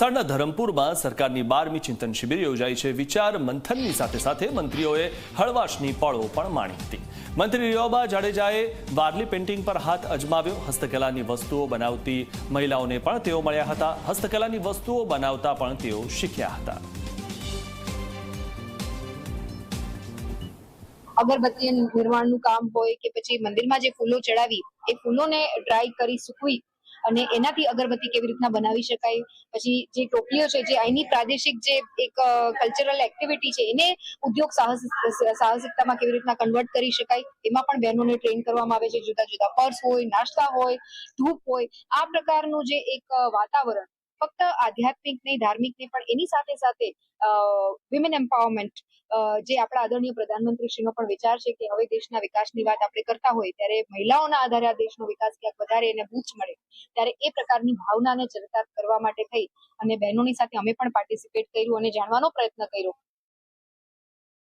વલસાડના ધરમપુરમાં સરકારની બારમી ચિંતન શિબિર યોજાઈ છે. વિચાર મંથનની સાથે સાથે મંત્રીઓએ હળવાશની પળો પણ માણી હતી. મંત્રી રિયોબા જાડેજાએ વારલી પેઇન્ટિંગ પર હાથ અજમાવ્યો. હસ્તકલાની વસ્તુઓ બનાવતી મહિલાઓને પણ તેઓ મળ્યા હતા. હસ્તકલાની વસ્તુઓ બનાવતા પણ તેઓ શીખ્યા હતા. અગરબત્તી નિર્માણનું કામ હોય કે પછી મંદિરમાં જે ફૂલો ચડાવી, એ ફૂલોને ડ્રાય કરી સૂકવી અને એનાથી અગરબત્તી કેવી રીતના બનાવી શકાય? પછી જે ટોપલીઓ છે, જે અહીંની પ્રાદેશિક જે એક કલ્ચરલ એક્ટિવિટી છે, એને ઉદ્યોગ સાહસ, સાહસિકતામાં કેવી રીતના કન્વર્ટ કરી શકાય? એમાં પણ બહેનોને ટ્રેન કરવામાં આવે છે જુદા જુદા પર્સ હોય, નાસ્તા હોય, ધૂપ હોય, આ પ્રકારનું જે એક વાતાવરણ ફક્ત આધ્યાત્મિક નહીં ધાર્મિક નહીં પણ એની સાથે સાથે વિમેન એમ્પાવરમેન્ટ જે આપણા આદરણીય પ્રધાનમંત્રીશ્રીનો પણ વિચાર છે કે હવે દેશના વિકાસની વાત આપણે કરતા હોય ત્યારે મહિલાઓના આધારે આ દેશનો વિકાસ ક્યાંક વધારે એને બૂચ મળે. ત્યારે એ પ્રકારની ભાવનાને ચરિતાર્થ કરવા માટે થઈ અને બહેનોની સાથે અમે પણ પાર્ટિસિપેટ કર્યું અને જાણવાનો પ્રયત્ન કર્યો.